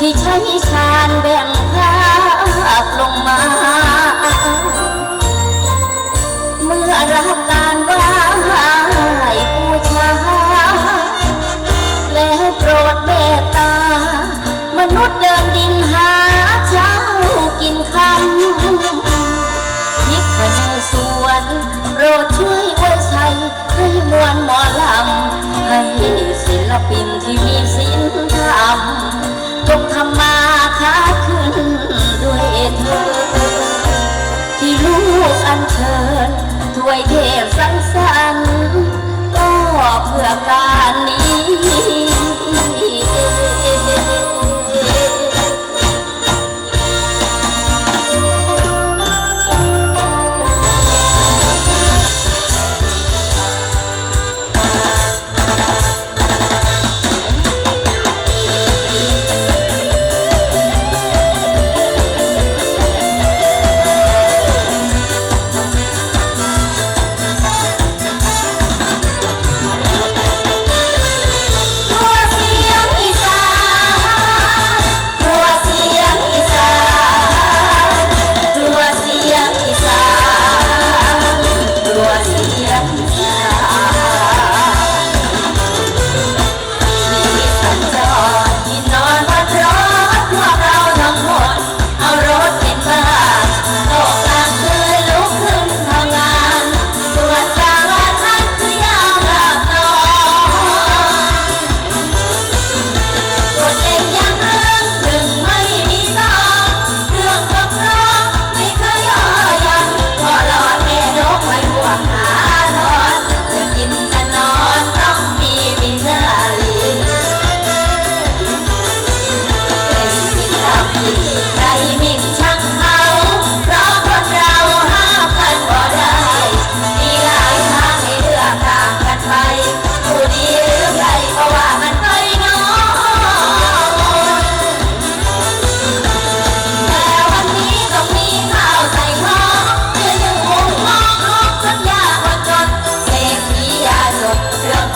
ที่ให้ชาญแบ่งภาคลงมา เมื่อรับการไหว้บูชา แล้วโปรดเมตตา มนุษย์เดินดินหาเช้ากินคำทิพย์ในสวนโปรดช่วยอวยชัยให้มวลหมอลำ ให้ศิลปินที่มีศีลธรรม ม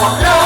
control.